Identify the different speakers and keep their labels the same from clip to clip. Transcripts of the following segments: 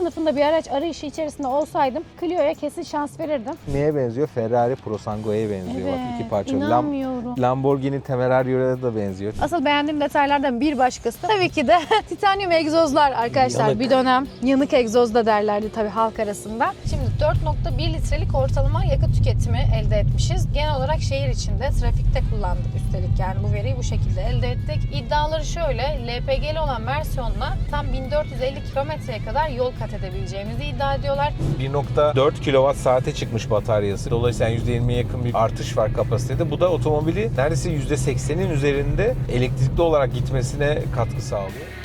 Speaker 1: sınıfında bir araç arayışı içerisinde olsaydım Clio'ya kesin şans verirdim.
Speaker 2: Neye benziyor? Ferrari Prosango'ya benziyor bak iki parça. Lam-
Speaker 1: inanmıyorum.
Speaker 2: Lamborghini Temerario'ya da benziyor.
Speaker 1: Asıl beğendiğim detaylardan bir başkası tabii ki de titanyum egzozlar arkadaşlar.
Speaker 2: Yanık.
Speaker 1: Bir dönem yanık egzoz da derlerdi tabii halk arasında. Şimdi 4.1 litrelik ortalama yakıt tüketimi elde etmişiz. Genel olarak şehir içinde trafikte kullandık üstelik yani bu veriyi bu şekilde elde ettik. İddiaları şöyle LPG'li olan versiyonla tam 1450 kilometreye kadar yol kat edebileceğimizi iddia ediyorlar.
Speaker 2: 1.4 kWh saate çıkmış bataryası. Dolayısıyla %20'ye yakın bir artış var kapasitede. Bu da otomobili neredeyse %80'in üzerinde elektrikli olarak gitmesine katkı sağlıyor.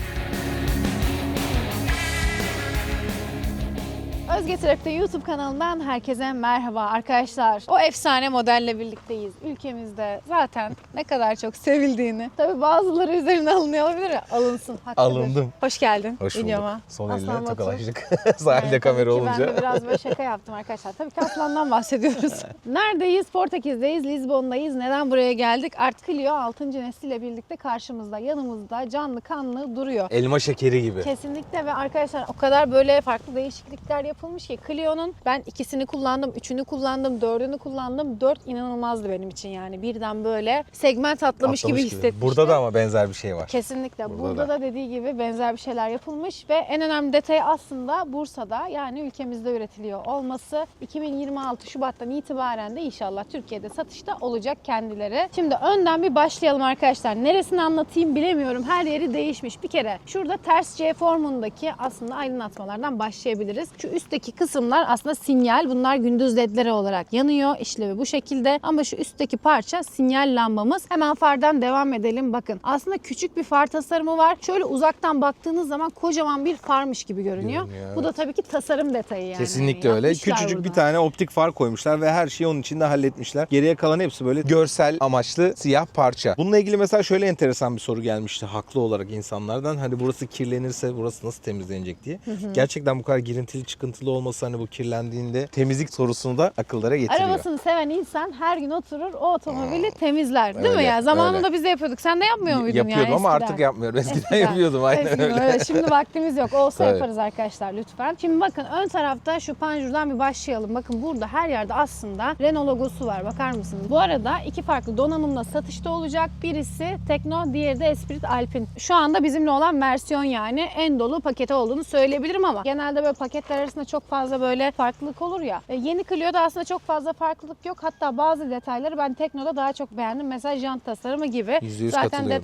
Speaker 1: Özge Trafik'te YouTube kanalından herkese merhaba arkadaşlar. O efsane modelle birlikteyiz. Ülkemizde zaten ne kadar çok sevildiğini. Tabii bazıları üzerine alınıyor olabilir ya. Alınsın. Hakkıdır.
Speaker 2: Alındım.
Speaker 1: Hoş geldin
Speaker 2: Hoş
Speaker 1: videoma.
Speaker 2: bulduk. Son
Speaker 1: Batur.
Speaker 2: tokalaştık. Sahilde
Speaker 1: Evet,
Speaker 2: kamera olunca.
Speaker 1: Ben de biraz böyle şaka yaptım arkadaşlar. Tabii ki Aslan'dan bahsediyoruz. Neredeyiz? Portekiz'deyiz, Lizbon'dayız. Neden buraya geldik? Art Clio 6. nesliyle birlikte karşımızda, yanımızda canlı kanlı duruyor.
Speaker 2: Elma şekeri gibi.
Speaker 1: Kesinlikle ve arkadaşlar o kadar böyle farklı değişiklikler yapılmış ki Clio'nun ben ikisini kullandım, üçünü kullandım, dördünü kullandım. Dört inanılmazdı benim için yani. Birden böyle segment atlamış, gibi
Speaker 2: Atlamış
Speaker 1: hissetmiştim.
Speaker 2: Burada da ama benzer bir şey var.
Speaker 1: Kesinlikle.
Speaker 2: Burada
Speaker 1: Burada,
Speaker 2: da.
Speaker 1: da. dediği gibi benzer bir şeyler yapılmış ve en önemli detayı aslında Bursa'da yani ülkemizde üretiliyor olması. 2026 Şubat'tan itibaren de inşallah Türkiye'de satışta olacak kendileri. Şimdi önden bir başlayalım arkadaşlar. Neresini anlatayım bilemiyorum. Her yeri değişmiş. Bir kere şurada ters C formundaki aslında aydınlatmalardan başlayabiliriz. Şu üstteki kısımlar aslında sinyal. Bunlar gündüz ledleri olarak yanıyor. İşlevi bu şekilde. Ama şu üstteki parça sinyal lambamız. Hemen fardan devam edelim. Bakın aslında küçük bir far tasarımı var. Şöyle uzaktan baktığınız zaman kocaman bir farmış gibi görünüyor.
Speaker 2: Görünüyor,
Speaker 1: Bu da tabii ki tasarım detayı yani.
Speaker 2: Kesinlikle öyle.
Speaker 1: Yapmışlar
Speaker 2: Küçücük bir
Speaker 1: burada.
Speaker 2: tane optik far koymuşlar ve her şeyi onun içinde halletmişler. Geriye kalan hepsi böyle görsel amaçlı siyah parça. Bununla ilgili mesela şöyle enteresan bir soru gelmişti haklı olarak insanlardan. Hani burası kirlenirse burası nasıl temizlenecek diye. Gerçekten bu kadar girintili çıkıntılı olması hani bu kirlendiğinde temizlik sorusunu da akıllara getiriyor.
Speaker 1: Arabasını seven insan her gün oturur o otomobili temizler değil mi
Speaker 2: öyle,
Speaker 1: ya? Zamanında
Speaker 2: öyle.
Speaker 1: biz de yapıyorduk. Sen de yapmıyor muydun
Speaker 2: Yapıyordum
Speaker 1: yani
Speaker 2: ama
Speaker 1: eskiden?
Speaker 2: artık yapmıyorum. Eskiden,
Speaker 1: Eskiden.
Speaker 2: yapıyordum aynen
Speaker 1: Eskiden
Speaker 2: öyle.
Speaker 1: öyle. Şimdi vaktimiz yok. Olsa
Speaker 2: Tabii.
Speaker 1: yaparız arkadaşlar lütfen. Şimdi bakın ön tarafta şu panjurdan bir başlayalım. Bakın burada her yerde aslında Renault logosu var. Bakar mısınız? Bu arada iki farklı donanımla satışta olacak. Birisi Tekno, diğeri de Esprit Alpine. Şu anda bizimle olan versiyon yani en dolu paketi olduğunu söyleyebilirim ama genelde böyle paketler arasında çok fazla böyle farklılık olur ya. E, yeni Clio'da aslında çok fazla farklılık yok. Hatta bazı detayları ben Tekno'da daha çok beğendim. Mesela jant tasarımı gibi.
Speaker 2: Yüzde yüz
Speaker 1: Zaten
Speaker 2: katılıyorum.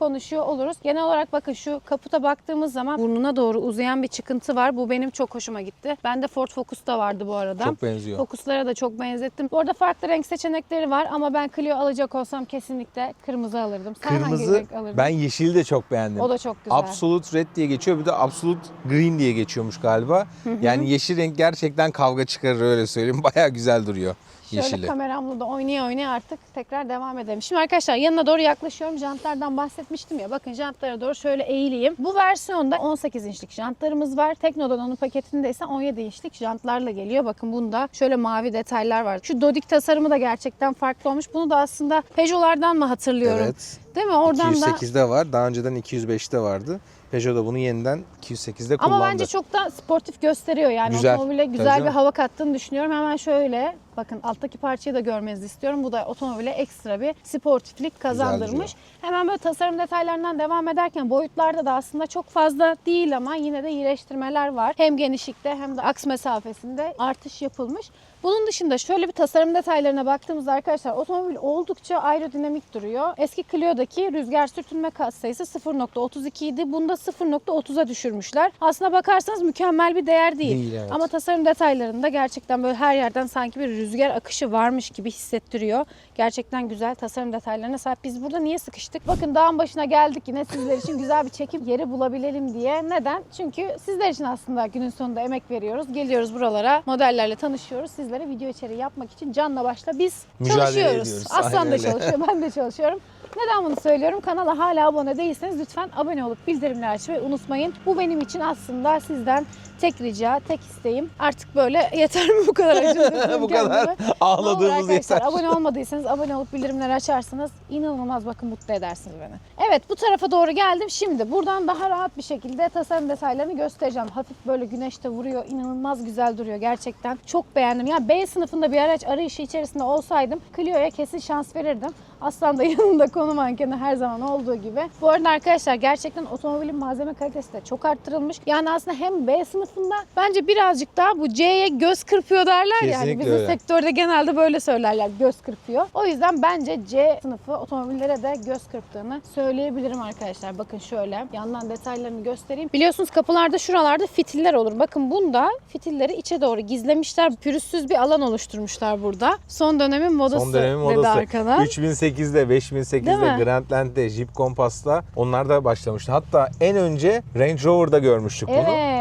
Speaker 1: Konuşuyor oluruz. Genel olarak bakın şu kaputa baktığımız zaman burnuna doğru uzayan bir çıkıntı var. Bu benim çok hoşuma gitti. Bende Ford Focus da vardı bu arada.
Speaker 2: Çok benziyor.
Speaker 1: Focus'lara da çok benzettim. Bu arada farklı renk seçenekleri var ama ben Clio alacak olsam kesinlikle kırmızı alırdım. Sen hangi
Speaker 2: Kırmızı
Speaker 1: renk alırdın?
Speaker 2: ben yeşili de çok beğendim.
Speaker 1: O da çok güzel.
Speaker 2: Absolute Red diye geçiyor bir de Absolute Green diye geçiyormuş galiba. Yani yeşil renk gerçekten kavga çıkarır öyle söyleyeyim. Baya güzel duruyor
Speaker 1: Şöyle
Speaker 2: yeşili.
Speaker 1: kameramla da oynaya oynaya artık tekrar devam edelim. Şimdi arkadaşlar yanına doğru yaklaşıyorum. Jantlardan bahsetmiştim ya. Bakın jantlara doğru şöyle eğileyim. Bu versiyonda 18 inçlik jantlarımız var. Tekno'dan onun paketinde ise 17 inçlik jantlarla geliyor. Bakın bunda şöyle mavi detaylar var. Şu Dodik tasarımı da gerçekten farklı olmuş. Bunu da aslında Peugeot'lardan mı hatırlıyorum?
Speaker 2: Evet.
Speaker 1: Değil mi? Oradan da
Speaker 2: 208'de var. Daha önceden 205'te vardı. Peugeot da bunu yeniden 208'de kullandı.
Speaker 1: Ama bence çok da sportif gösteriyor. Yani
Speaker 2: Güzel.
Speaker 1: otomobile
Speaker 2: Tabii
Speaker 1: güzel bir hava kattığını düşünüyorum. Hemen şöyle bakın alttaki parçayı da görmenizi istiyorum. Bu da otomobile ekstra bir sportiflik kazandırmış. Hemen böyle tasarım detaylarından devam ederken boyutlarda da aslında çok fazla değil ama yine de iyileştirmeler var. Hem genişlikte hem de aks mesafesinde artış yapılmış. Bunun dışında şöyle bir tasarım detaylarına baktığımızda arkadaşlar otomobil oldukça aerodinamik duruyor. Eski Clio'daki rüzgar sürtünme kat sayısı 0.32 idi. Bunda 0.30'a düşürmüşler. Aslına bakarsanız mükemmel bir değer değil.
Speaker 2: Değil, evet.
Speaker 1: Ama tasarım detaylarında gerçekten böyle her yerden sanki bir rüzgar akışı varmış gibi hissettiriyor. Gerçekten güzel tasarım detaylarına sahip. Biz burada niye sıkıştık? Bakın dağın başına geldik yine sizler için güzel bir çekim yeri bulabilelim diye. Neden? Çünkü sizler için aslında günün sonunda emek veriyoruz. Geliyoruz buralara, modellerle tanışıyoruz. Sizlere video içeriği yapmak için canla başla biz
Speaker 2: Mücadele
Speaker 1: çalışıyoruz.
Speaker 2: ediyoruz.
Speaker 1: Aslan da çalışıyor, ben de çalışıyorum. Neden bunu söylüyorum? Kanala hala abone değilseniz lütfen abone olup bildirimleri açmayı unutmayın. Bu benim için aslında sizden tek rica, tek isteğim. Artık böyle yeter mi bu kadar acıdım
Speaker 2: Bu kadar ağladığımız
Speaker 1: arkadaşlar
Speaker 2: yeter.
Speaker 1: abone olmadıysanız abone olup bildirimleri açarsanız inanılmaz bakın mutlu edersiniz beni. Evet bu tarafa doğru geldim. Şimdi buradan daha rahat bir şekilde tasarım detaylarını göstereceğim. Hafif böyle güneş de vuruyor. İnanılmaz güzel duruyor gerçekten. Çok beğendim. Yani B sınıfında bir araç arayışı içerisinde olsaydım Clio'ya kesin şans verirdim. Aslan da yanında konu mankeni her zaman olduğu gibi. Bu arada arkadaşlar gerçekten otomobilin malzeme kalitesi de çok arttırılmış. Yani aslında hem B sınıfında bence birazcık daha bu C'ye göz kırpıyor derler yani.
Speaker 2: Kesinlikle
Speaker 1: Bizim
Speaker 2: öyle.
Speaker 1: sektörde genelde böyle söylerler göz kırpıyor. O yüzden bence C sınıfı otomobillere de göz kırptığını söyleyebilirim arkadaşlar. Bakın şöyle yandan detaylarını göstereyim. Biliyorsunuz kapılarda şuralarda fitiller olur. Bakın bunda fitilleri içe doğru gizlemişler. Pürüzsüz bir alan oluşturmuşlar burada. Son dönemin modası,
Speaker 2: Son dönemin
Speaker 1: dedi
Speaker 2: modası.
Speaker 1: arkada.
Speaker 2: 3008'de,
Speaker 1: Değil
Speaker 2: 5008'de,
Speaker 1: mi?
Speaker 2: Grandland'de, Jeep Compass'ta onlar da başlamıştı. Hatta en önce Range Rover'da görmüştük bunu.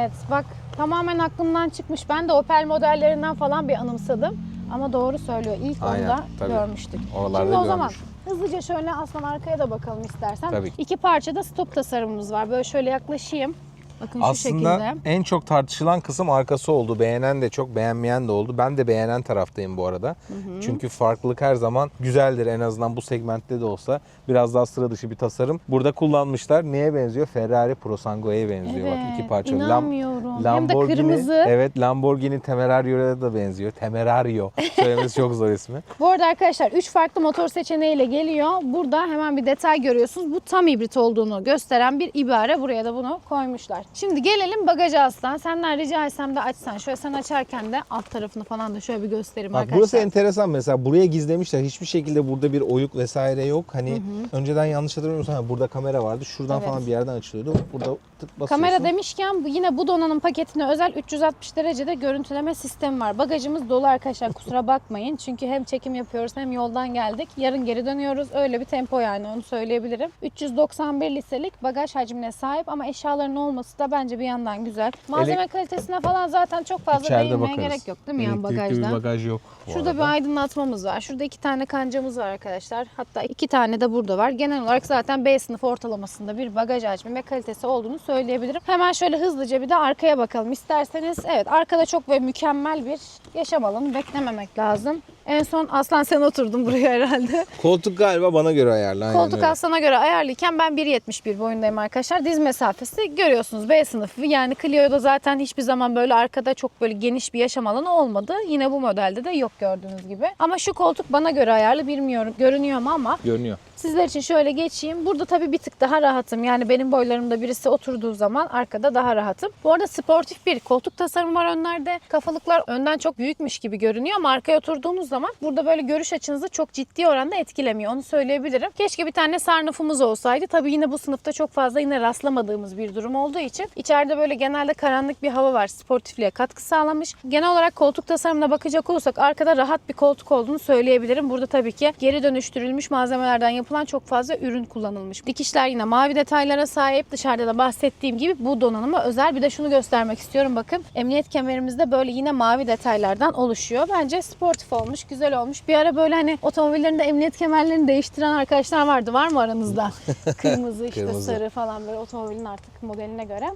Speaker 1: Evet bak tamamen aklımdan çıkmış. Ben de Opel modellerinden falan bir anımsadım. Ama doğru söylüyor. İlk
Speaker 2: Aynen,
Speaker 1: onda
Speaker 2: tabii.
Speaker 1: görmüştük.
Speaker 2: Oralarda
Speaker 1: Şimdi o zaman
Speaker 2: görmüş.
Speaker 1: hızlıca şöyle aslan arkaya da bakalım istersen.
Speaker 2: Tabii ki.
Speaker 1: İki parçada stop tasarımımız var. Böyle şöyle yaklaşayım. Bakın şu
Speaker 2: Aslında
Speaker 1: şekilde.
Speaker 2: en çok tartışılan kısım arkası oldu. Beğenen de çok, beğenmeyen de oldu. Ben de beğenen taraftayım bu arada. Çünkü farklılık her zaman güzeldir en azından bu segmentte de olsa. Biraz daha sıra dışı bir tasarım. Burada kullanmışlar. Neye benziyor? Ferrari Pro Sango'ya benziyor. Bak iki parça. Lam-
Speaker 1: inanmıyorum. Hem de
Speaker 2: Lamborghini,
Speaker 1: kırmızı.
Speaker 2: Evet Lamborghini Temerario'ya da benziyor. Temerario. Söylemesi çok zor ismi.
Speaker 1: Bu arada arkadaşlar 3 farklı motor seçeneğiyle geliyor. Burada hemen bir detay görüyorsunuz. Bu tam hibrit olduğunu gösteren bir ibare. Buraya da bunu koymuşlar. Şimdi gelelim bagaja aslan. Senden rica etsem de açsan. Şöyle sen açarken de alt tarafını falan da şöyle bir göstereyim
Speaker 2: Bak
Speaker 1: arkadaşlar.
Speaker 2: burası enteresan mesela buraya gizlemişler. Hiçbir şekilde burada bir oyuk vesaire yok. Hani önceden yanlış hatırlamıyorsam ha, burada kamera vardı. Şuradan
Speaker 1: Evet.
Speaker 2: falan bir yerden açılıyordu. Burada tık basıyorsun.
Speaker 1: Kamera demişken yine bu donanım paketine özel 360 derecede görüntüleme sistemi var. Bagajımız dolu arkadaşlar kusura bakmayın. Çünkü hem çekim yapıyoruz hem yoldan geldik. Yarın geri dönüyoruz. Öyle bir tempo yani onu söyleyebilirim. 391 litrelik bagaj hacmine sahip ama eşyaların olması da bence bir yandan güzel. Malzeme kalitesine falan zaten çok fazla
Speaker 2: İçeride
Speaker 1: değinmeye
Speaker 2: bakarız.
Speaker 1: gerek yok değil mi yan
Speaker 2: Elektrikli
Speaker 1: bagajda?
Speaker 2: bir bagaj yok. bu
Speaker 1: Şurada bir
Speaker 2: arada.
Speaker 1: aydınlatmamız var. Şurada iki tane kancamız var arkadaşlar. Hatta iki tane de burada var. Genel olarak zaten B sınıf ortalamasında bir bagaj hacmi ve kalitesi olduğunu söyleyebilirim. Hemen şöyle hızlıca bir de arkaya bakalım isterseniz. Evet arkada çok böyle mükemmel bir yaşam alanı beklememek lazım. En son Aslan sen oturdun buraya herhalde.
Speaker 2: Koltuk galiba bana göre ayarlı. aynen
Speaker 1: Koltuk
Speaker 2: öyle.
Speaker 1: Aslan'a göre ayarlıyken ben 1.71 boyundayım arkadaşlar. Diz mesafesi görüyorsunuz B sınıfı. Yani Clio'da zaten hiçbir zaman böyle arkada çok böyle geniş bir yaşam alanı olmadı. Yine bu modelde de yok gördüğünüz gibi. Ama şu koltuk bana göre ayarlı bilmiyorum görünüyor mu ama
Speaker 2: Görünüyor.
Speaker 1: Sizler için şöyle geçeyim. Burada tabii bir tık daha rahatım. Yani benim boylarımda birisi oturduğu zaman arkada daha rahatım. Bu arada sportif bir koltuk tasarımı var önlerde. Kafalıklar önden çok büyükmüş gibi görünüyor ama arkaya oturduğunuz zaman burada böyle görüş açınızı çok ciddi oranda etkilemiyor. Onu söyleyebilirim. Keşke bir tane sarnıfımız olsaydı. Tabii yine bu sınıfta çok fazla yine rastlamadığımız bir durum olduğu için içeride böyle genelde karanlık bir hava var. Sportifliğe katkı sağlamış. Genel olarak koltuk tasarımına bakacak olursak arkada rahat bir koltuk olduğunu söyleyebilirim. Burada tabii ki geri dönüştürülmüş malzemelerden yapılan çok fazla ürün kullanılmış. Dikişler yine mavi detaylara sahip. Dışarıda da bahsettiğim gibi bu donanıma özel. Bir de şunu göstermek istiyorum. Bakın emniyet kemerimizde böyle yine mavi detaylardan oluşuyor. Bence sportif olmuş, güzel olmuş. Bir ara böyle hani otomobillerinde emniyet kemerlerini değiştiren arkadaşlar vardı. Var mı aranızda? Kırmızı işte
Speaker 2: Kırmızı.
Speaker 1: sarı falan böyle otomobilin artık modeline göre.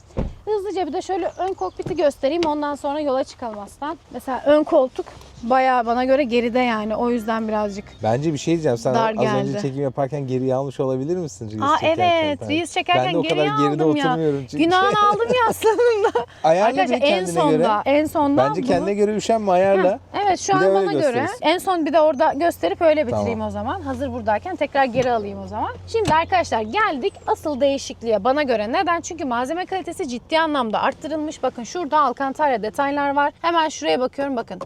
Speaker 1: Hızlıca bir de şöyle ön kokpiti göstereyim. Ondan sonra yola çıkalım aslan. Mesela ön koltuk bayağı bana göre geride yani. O yüzden birazcık
Speaker 2: Bence bir şey diyeceğim. Sen
Speaker 1: Dar
Speaker 2: az
Speaker 1: geldi.
Speaker 2: önce çekim yaparken geriye almış olabilir misin? Reels
Speaker 1: Aa
Speaker 2: çekerken
Speaker 1: evet,
Speaker 2: falan?
Speaker 1: Reels çekerken
Speaker 2: Ben de o
Speaker 1: geriye
Speaker 2: kadar geride
Speaker 1: aldım ya.
Speaker 2: oturmuyorum çünkü.
Speaker 1: Günahını aldım ya aslında.
Speaker 2: Ayarla
Speaker 1: Arkadaşlar
Speaker 2: bir
Speaker 1: en
Speaker 2: kendine
Speaker 1: sonda,
Speaker 2: göre.
Speaker 1: en sonda
Speaker 2: Bence
Speaker 1: bunu-
Speaker 2: kendine göre üşenme ayarla.
Speaker 1: Evet şu
Speaker 2: Bir de
Speaker 1: an
Speaker 2: öyle
Speaker 1: bana göre.
Speaker 2: gösteririz.
Speaker 1: En son bir de orada gösterip öyle bitireyim
Speaker 2: Tamam.
Speaker 1: o zaman. Hazır buradayken tekrar geri alayım o zaman. Şimdi arkadaşlar geldik asıl değişikliğe bana göre. Neden? Çünkü malzeme kalitesi ciddi anlamda arttırılmış. Bakın şurada alkantara detaylar var. Hemen şuraya bakıyorum bakın.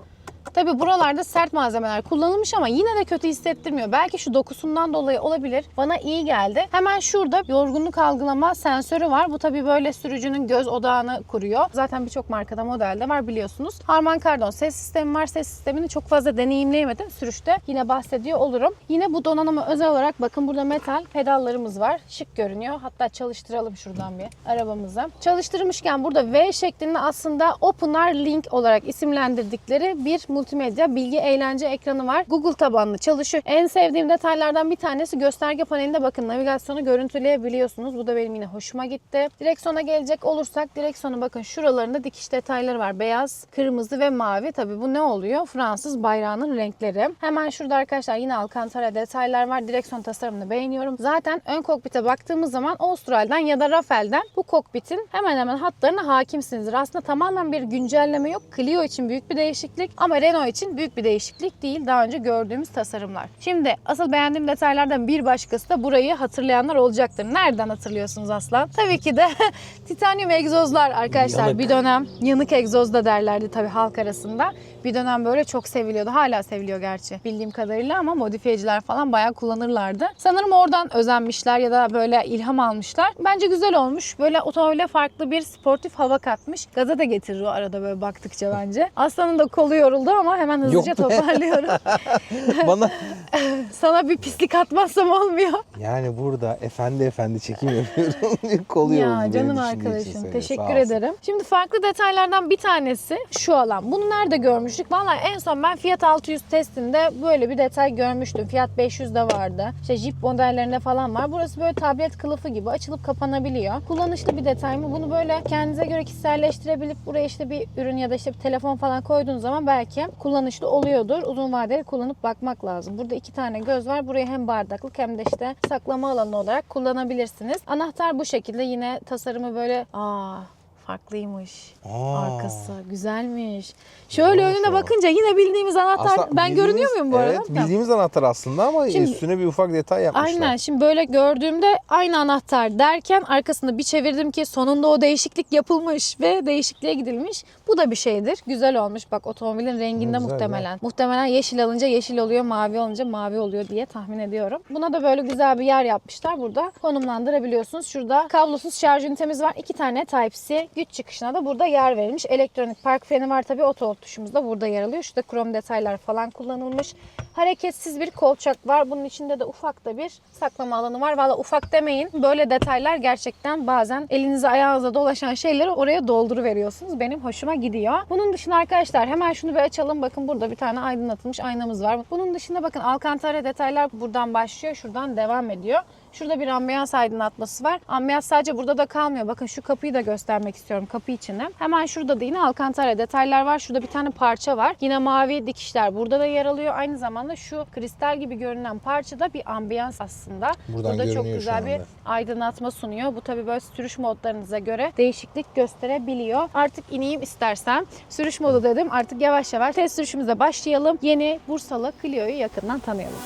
Speaker 1: Tabi buralarda sert malzemeler kullanılmış ama yine de kötü hissettirmiyor. Belki şu dokusundan dolayı olabilir. Bana iyi geldi. Hemen şurada yorgunluk algılama sensörü var. Bu tabi böyle sürücünün göz odağını kuruyor. Zaten birçok markada modelde var biliyorsunuz. Harman Kardon ses sistemi var. Ses sistemini çok fazla deneyimleyemedim. Sürüşte yine bahsediyor olurum. Yine bu donanıma özel olarak bakın burada metal pedallarımız var. Şık görünüyor. Hatta çalıştıralım şuradan bir arabamızı. Çalıştırmışken burada V şeklinde aslında Opener Link olarak isimlendirdikleri bir multimedya bilgi eğlence ekranı var. Google tabanlı çalışıyor. En sevdiğim detaylardan bir tanesi gösterge panelinde bakın navigasyonu görüntüleyebiliyorsunuz. Bu da benim yine hoşuma gitti. Direksiyona gelecek olursak direksiyonu bakın şuralarında dikiş detayları var. Beyaz, kırmızı ve mavi. Tabi bu ne oluyor? Fransız bayrağının renkleri. Hemen şurada arkadaşlar yine Alcantara detaylar var. Direksiyon tasarımını beğeniyorum. Zaten ön kokpite baktığımız zaman Austral'den ya da Rafel'den bu kokpitin hemen hemen hatlarına hakimsinizdir. Aslında tamamen bir güncelleme yok. Clio için büyük bir değişiklik ama Renault için büyük bir değişiklik değil. Daha önce gördüğümüz tasarımlar. Şimdi asıl beğendiğim detaylardan bir başkası da burayı hatırlayanlar olacaktır. Nereden hatırlıyorsunuz Aslan? Tabii ki de titanyum egzozlar arkadaşlar.
Speaker 2: Yanık.
Speaker 1: Bir dönem yanık egzoz da derlerdi tabii halk arasında. Bir dönem böyle çok seviliyordu. Hala seviliyor gerçi bildiğim kadarıyla ama modifiyeciler falan bayağı kullanırlardı. Sanırım oradan özenmişler ya da böyle ilham almışlar. Bence güzel olmuş. Böyle otomobile farklı bir sportif hava katmış. Gaza da getirir o arada böyle baktıkça bence. Aslanın da kolu yoruldu ama hemen hızlıca
Speaker 2: Yok be.
Speaker 1: toparlıyorum.
Speaker 2: Bana
Speaker 1: Sana bir pislik atmazsam olmuyor.
Speaker 2: yani burada efendi efendi çekim yapıyorum. Kolu
Speaker 1: Ya canım arkadaşım teşekkür ederim. Şimdi farklı detaylardan bir tanesi şu alan. Bunu nerede görmüştük? Vallahi en son ben Fiat 600 testinde böyle bir detay görmüştüm. Fiat 500 de vardı. İşte Jeep modellerinde falan var. Burası böyle tablet kılıfı gibi açılıp kapanabiliyor. Kullanışlı bir detay mı? Bunu böyle kendinize göre kişiselleştirebilip buraya işte bir ürün ya da işte bir telefon falan koyduğunuz zaman belki kullanışlı oluyordur. Uzun vadeli kullanıp bakmak lazım. Burada iki tane göz var. Burayı hem bardaklık hem de işte saklama alanı olarak kullanabilirsiniz. Anahtar bu şekilde yine tasarımı böyle aa farklıymış.
Speaker 2: Aa.
Speaker 1: Arkası güzelmiş. Şöyle
Speaker 2: Olmuş
Speaker 1: önüne bakınca yine bildiğimiz anahtar.
Speaker 2: Aslında
Speaker 1: ben
Speaker 2: bildiğimiz-
Speaker 1: görünüyor muyum bu arada?
Speaker 2: Evet bildiğimiz anahtar aslında ama
Speaker 1: Şimdi-
Speaker 2: üstüne bir ufak detay yapmışlar.
Speaker 1: Aynen. Şimdi böyle gördüğümde aynı anahtar derken arkasında bir çevirdim ki sonunda o değişiklik yapılmış ve değişikliğe gidilmiş. Bu da bir şeydir. Güzel olmuş. Bak otomobilin renginde
Speaker 2: Güzel,
Speaker 1: muhtemelen. Muhtemelen yeşil alınca yeşil oluyor, mavi olunca mavi oluyor diye tahmin ediyorum. Buna da böyle güzel bir yer yapmışlar. Burada konumlandırabiliyorsunuz. Şurada kablosuz şarj ünitemiz var. İki tane Type-C güç çıkışına da burada yer verilmiş. Elektronik park freni var tabii. Oto tuşumuz da burada yer alıyor. Şurada krom detaylar falan kullanılmış. Hareketsiz bir kolçak var. Bunun içinde de ufak da bir saklama alanı var. Valla ufak demeyin. Böyle detaylar gerçekten bazen elinize ayağınıza dolaşan şeyleri oraya dolduruveriyorsunuz. Benim hoşuma gidiyor. Bunun dışında arkadaşlar hemen şunu bir açalım. Bakın burada bir tane aydınlatılmış aynamız var. Bunun dışında bakın Alcantara detaylar buradan başlıyor. Şuradan devam ediyor. Şurada bir ambiyans aydınlatması var. Ambiyans sadece burada da kalmıyor. Bakın şu kapıyı da göstermek istiyorum kapı içini. Hemen şurada da yine Alcantara detaylar var. Şurada bir tane parça var. Yine mavi dikişler burada da yer alıyor. Aynı zamanda şu kristal gibi görünen parça da bir ambiyans aslında.
Speaker 2: Buradan
Speaker 1: burada çok güzel bir aydınlatma sunuyor. Bu tabii böyle sürüş modlarınıza göre değişiklik gösterebiliyor. Artık ineyim istersen. Sürüş modu dedim. Artık yavaş yavaş test sürüşümüze başlayalım. Yeni Bursalı Clio'yu yakından tanıyalım.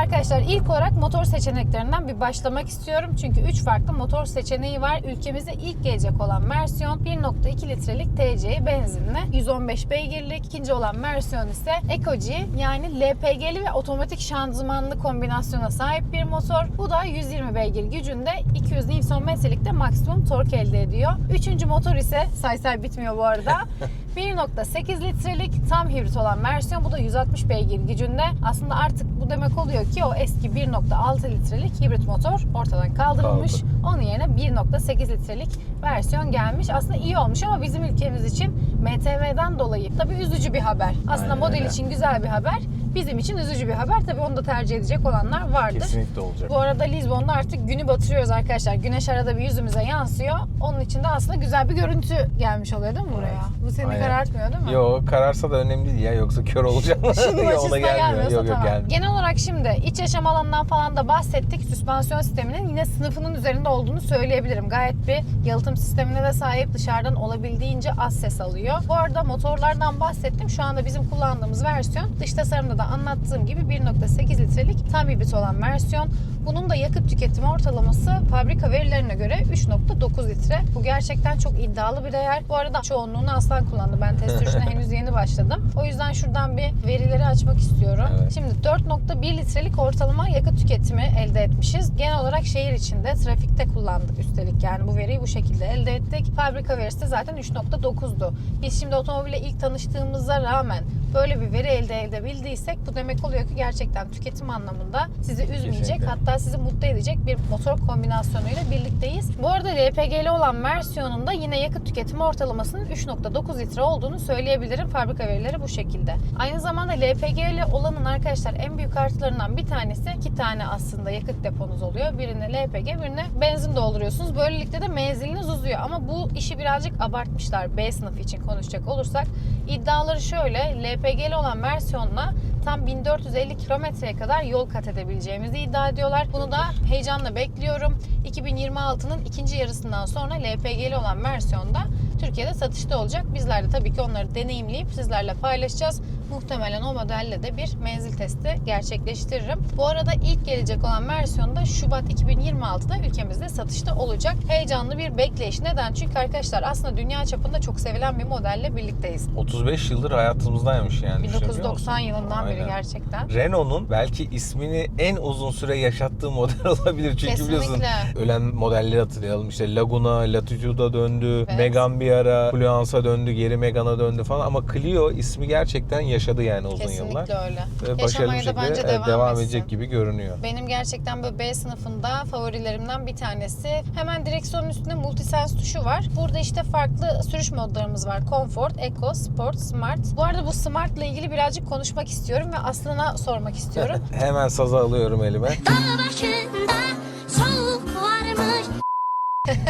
Speaker 1: Arkadaşlar ilk olarak motor seçeneklerinden bir başlamak istiyorum. Çünkü 3 farklı motor seçeneği var. Ülkemize ilk gelecek olan versiyon 1.2 litrelik TCI benzinli 115 beygirlik. İkinci olan versiyon ise Ecoji yani LPG'li ve otomatik şanzımanlı kombinasyona sahip bir motor. Bu da 120 beygir gücünde 200 Nm'lik de maksimum tork elde ediyor. Üçüncü motor ise say say bitmiyor bu arada. 1.8 litrelik tam hibrit olan versiyon. Bu da 160 beygir gücünde. Aslında artık bu demek oluyor ki o eski 1.6 litrelik hibrit motor ortadan kaldırılmış.
Speaker 2: Kaldı.
Speaker 1: Onun yerine 1.8 litrelik versiyon gelmiş. Aslında iyi olmuş ama bizim ülkemiz için MTV'den dolayı tabii üzücü bir haber. Aslında
Speaker 2: Aynen
Speaker 1: model
Speaker 2: öyle.
Speaker 1: için güzel bir haber. Bizim için üzücü bir haber. Tabii onu da tercih edecek olanlar vardır.
Speaker 2: Kesinlikle olacak.
Speaker 1: Bu arada Lizbon'da artık günü batırıyoruz arkadaşlar. Güneş arada bir yüzümüze yansıyor. Onun için de aslında güzel bir görüntü gelmiş oluyor değil mi buraya? Bu seni
Speaker 2: Aynen.
Speaker 1: karartmıyor değil mi?
Speaker 2: Yok kararsa da önemli değil ya yoksa kör olacağım. Ya
Speaker 1: açısına gelmiyorsa
Speaker 2: Yok yok
Speaker 1: tamam.
Speaker 2: gelmiyor.
Speaker 1: Genel olarak şimdi iç yaşam alanından falan da bahsettik. Süspansiyon sisteminin yine sınıfının üzerinde olduğunu söyleyebilirim. Gayet bir yalıtım sistemine de sahip. Dışarıdan olabildiğince az ses alıyor. Bu arada motorlardan bahsettim. Şu anda bizim kullandığımız versiyon dış tasarımda da anlattığım gibi 1.8 litrelik tam hibrit olan versiyon. Bunun da yakıt tüketimi ortalaması fabrika verilerine göre 3.9 litre. Bu gerçekten çok iddialı bir değer. Bu arada çoğunluğunu Aslan kullandı. Ben test sürüşüne henüz yeni başladım. O yüzden şuradan bir verileri açmak istiyorum.
Speaker 2: Evet.
Speaker 1: Şimdi 4.1 litrelik ortalama yakıt tüketimi elde etmişiz. Genel olarak şehir içinde trafikte kullandık üstelik. Yani bu veriyi bu şekilde elde ettik. Fabrika verisi de zaten 3.9'du. Biz şimdi otomobile ilk tanıştığımıza rağmen böyle bir veri elde edebildiysek bu demek oluyor ki gerçekten tüketim anlamında sizi üzmeyecek
Speaker 2: Kesinlikle.
Speaker 1: hatta sizi mutlu edecek bir motor kombinasyonuyla birlikteyiz. Bu arada LPG'li olan versiyonunda yine yakıt tüketimi ortalamasının 3.9 litre olduğunu söyleyebilirim. Fabrika verileri bu şekilde. Aynı zamanda LPG'li olanın arkadaşlar en büyük artılarından bir tanesi iki tane aslında yakıt deponuz oluyor. Birine LPG birine benzin dolduruyorsunuz. Böylelikle de menziliniz uzuyor. Ama bu işi birazcık abartmışlar B sınıfı için konuşacak olursak. İddiaları şöyle LPG'li olan versiyonla tam 1450 kilometreye kadar yol kat edebileceğimizi iddia ediyorlar. Bunu da heyecanla bekliyorum. 2026'nın ikinci yarısından sonra LPG'li olan versiyonda Türkiye'de satışta olacak. Bizler de tabii ki onları deneyimleyip sizlerle paylaşacağız. Muhtemelen o modelle de bir menzil testi gerçekleştiririm. Bu arada ilk gelecek olan versiyonda Şubat 2026'da ülkemizde satışta olacak. Heyecanlı bir bekleyiş. Neden? Çünkü arkadaşlar aslında dünya çapında çok sevilen bir modelle birlikteyiz.
Speaker 2: 35 yıldır hayatımızdaymış yani. düşünebiliyor
Speaker 1: 1990
Speaker 2: musun?
Speaker 1: yılından beri gerçekten.
Speaker 2: Renault'un belki ismini en uzun süre yaşattığı model olabilir. Çünkü biliyorsun
Speaker 1: Kesinlikle.
Speaker 2: ölen modelleri hatırlayalım. İşte Laguna, Latitude'a döndü,
Speaker 1: Evet.
Speaker 2: Megane bir ara, Fluence'a döndü, geri Megane'a döndü falan. Ama Clio ismi gerçekten yaşadı yani uzun yıllar.
Speaker 1: Kesinlikle öyle.
Speaker 2: Ve başarılı bir
Speaker 1: Yaşamaya da
Speaker 2: şekilde
Speaker 1: bence
Speaker 2: e,
Speaker 1: devam,
Speaker 2: devam
Speaker 1: etsin.
Speaker 2: edecek gibi görünüyor.
Speaker 1: Benim gerçekten böyle B sınıfında favorilerimden bir tanesi. Hemen direksiyonun üstünde multisense tuşu var. Burada işte farklı sürüş modlarımız var. Comfort, Eco, Sport, Smart. Bu arada bu Smart ile ilgili birazcık konuşmak istiyorum ve Aslı'na sormak istiyorum.
Speaker 2: Hemen sazı alıyorum elime.
Speaker 3: Dağ başında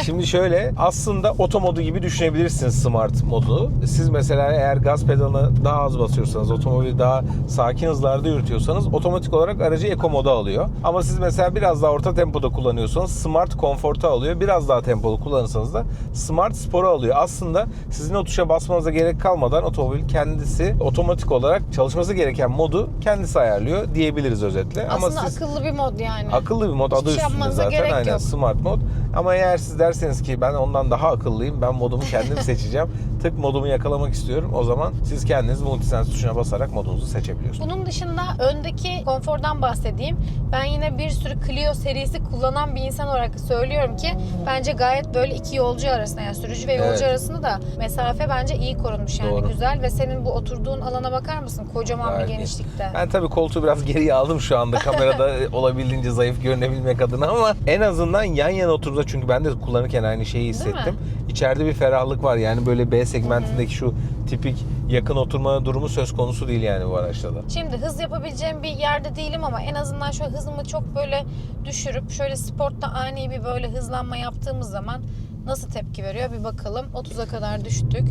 Speaker 2: Şimdi şöyle aslında oto modu gibi düşünebilirsiniz smart modu. Siz mesela eğer gaz pedalını daha az basıyorsanız, otomobili daha sakin hızlarda yürütüyorsanız otomatik olarak aracı eco moda alıyor. Ama siz mesela biraz daha orta tempoda kullanıyorsanız smart konforta alıyor. Biraz daha tempolu kullanırsanız da smart spora alıyor. Aslında sizin o tuşa basmanıza gerek kalmadan otomobil kendisi otomatik olarak çalışması gereken modu kendisi ayarlıyor diyebiliriz özetle.
Speaker 1: Aslında
Speaker 2: Ama siz
Speaker 1: akıllı bir mod yani.
Speaker 2: Akıllı bir mod adı
Speaker 1: Hiçbir şey
Speaker 2: üstünde zaten
Speaker 1: gerek
Speaker 2: aynen
Speaker 1: yok.
Speaker 2: smart mod. Ama eğer siz derseniz ki ben ondan daha akıllıyım ben modumu kendim seçeceğim. Tık modumu yakalamak istiyorum. O zaman siz kendiniz multisense tuşuna basarak modunuzu seçebiliyorsunuz.
Speaker 1: Bunun dışında öndeki konfordan bahsedeyim. Ben yine bir sürü Clio serisi kullanan bir insan olarak söylüyorum ki bence gayet böyle iki yolcu arasında yani sürücü ve yolcu
Speaker 2: Evet.
Speaker 1: arasında da mesafe bence iyi korunmuş yani
Speaker 2: Doğru.
Speaker 1: güzel ve senin bu oturduğun alana bakar mısın? Kocaman
Speaker 2: Gayet
Speaker 1: bir genişlikte.
Speaker 2: Ben tabii koltuğu biraz geriye aldım şu anda kamerada olabildiğince zayıf görünebilmek adına ama en azından yan yana oturduğunda çünkü ben de kullanırken aynı şeyi hissettim. İçeride bir ferahlık var yani böyle B segmentindeki şu tipik yakın oturma durumu söz konusu değil yani bu araçta da.
Speaker 1: Şimdi hız yapabileceğim bir yerde değilim ama en azından şöyle hızımı çok böyle düşürüp şöyle sportta ani bir böyle hızlanma yaptığımız zaman nasıl tepki veriyor bir bakalım. 30'a kadar düştük.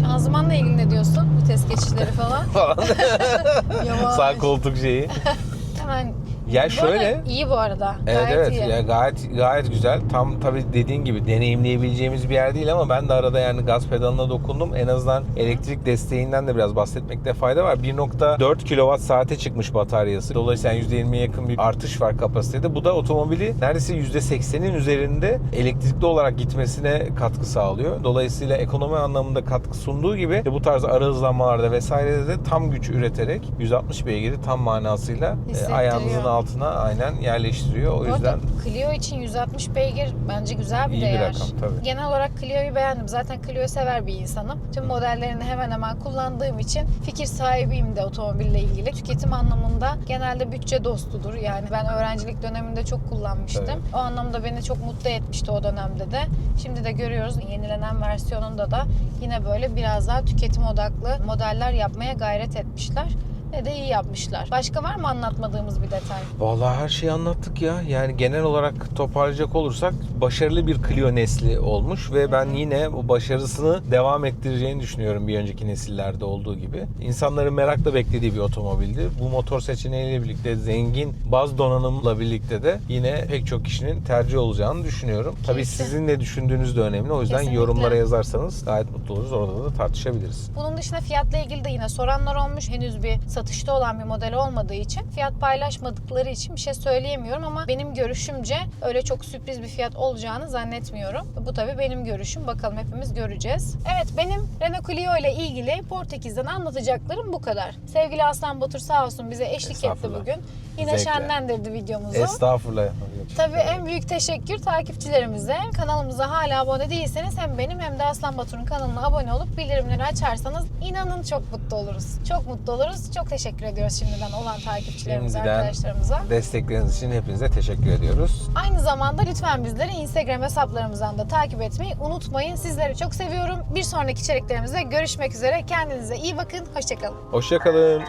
Speaker 1: Şanzımanla ilgili ne diyorsun? Vites geçişleri falan.
Speaker 2: Falan.
Speaker 1: Yavaş.
Speaker 2: Sağ koltuk şeyi.
Speaker 1: Hemen.
Speaker 2: Ya
Speaker 1: Bu
Speaker 2: şöyle
Speaker 1: iyi bu arada.
Speaker 2: Evet
Speaker 1: Gayet
Speaker 2: evet
Speaker 1: iyi.
Speaker 2: ya gayet gayet güzel. Tam tabii dediğin gibi deneyimleyebileceğimiz bir yer değil ama ben de arada yani gaz pedalına dokundum. En azından elektrik desteğinden de biraz bahsetmekte fayda var. 1.4 kWh saate çıkmış bataryası. Dolayısıyla %20'ye yakın bir artış var kapasitede. Bu da otomobili neredeyse %80'in üzerinde elektrikli olarak gitmesine katkı sağlıyor. Dolayısıyla ekonomi anlamında katkı sunduğu gibi bu tarz ara hızlanmalarda vesairede de tam güç üreterek 160 beygiri tam manasıyla e,
Speaker 1: Hissettiriyor.
Speaker 2: Altına aynen yerleştiriyor. O
Speaker 1: Bu
Speaker 2: yüzden
Speaker 1: Clio için 160 beygir bence güzel bir
Speaker 2: İyi bir
Speaker 1: değer.
Speaker 2: rakam, tabii.
Speaker 1: Genel olarak Clio'yu beğendim. Zaten Clio sever bir insanım. Tüm modellerini hemen hemen kullandığım için fikir sahibiyim de otomobille ilgili. Tüketim anlamında genelde bütçe dostudur. Yani ben öğrencilik döneminde çok kullanmıştım. O anlamda beni çok mutlu etmişti o dönemde de. Şimdi de görüyoruz yenilenen versiyonunda da yine böyle biraz daha tüketim odaklı modeller yapmaya gayret etmişler. Ne de iyi yapmışlar. Başka var mı anlatmadığımız bir detay?
Speaker 2: Vallahi her şeyi anlattık ya. Yani genel olarak toparlayacak olursak başarılı bir Clio nesli olmuş ve ben yine o başarısını devam ettireceğini düşünüyorum bir önceki nesillerde olduğu gibi. İnsanların merakla beklediği bir otomobildi. Bu motor seçeneğiyle birlikte zengin baz donanımla birlikte de yine pek çok kişinin tercih olacağını düşünüyorum. Tabii sizin ne düşündüğünüz de önemli. O yüzden
Speaker 1: Kesinlikle.
Speaker 2: yorumlara yazarsanız gayet mutlu oluruz. Orada da tartışabiliriz.
Speaker 1: Bunun dışında fiyatla ilgili de yine soranlar olmuş. Henüz bir satışta olan bir model olmadığı için fiyat paylaşmadıkları için bir şey söyleyemiyorum ama benim görüşümce öyle çok sürpriz bir fiyat olacağını zannetmiyorum. Bu tabii benim görüşüm. Bakalım hepimiz göreceğiz. Evet benim Renault Clio ile ilgili Portekiz'den anlatacaklarım bu kadar. Sevgili Aslan Batur sağ olsun bize eşlik etti bugün. Yine
Speaker 2: Zevkle.
Speaker 1: şenlendirdi videomuzu.
Speaker 2: Estağfurullah.
Speaker 1: Tabii en büyük teşekkür takipçilerimize. Kanalımıza hala abone değilseniz hem benim hem de Aslan Batur'un kanalına abone olup bildirimleri açarsanız inanın çok mutlu oluruz. Çok mutlu oluruz. Çok teşekkür ediyoruz şimdiden olan takipçilerimize,
Speaker 2: Şimdiden
Speaker 1: arkadaşlarımıza.
Speaker 2: Destekleriniz için hepinize teşekkür ediyoruz.
Speaker 1: Aynı zamanda lütfen bizleri Instagram hesaplarımızdan da takip etmeyi unutmayın. Sizleri çok seviyorum. Bir sonraki içeriklerimizde görüşmek üzere. Kendinize iyi bakın. Hoşçakalın.
Speaker 2: Hoşçakalın.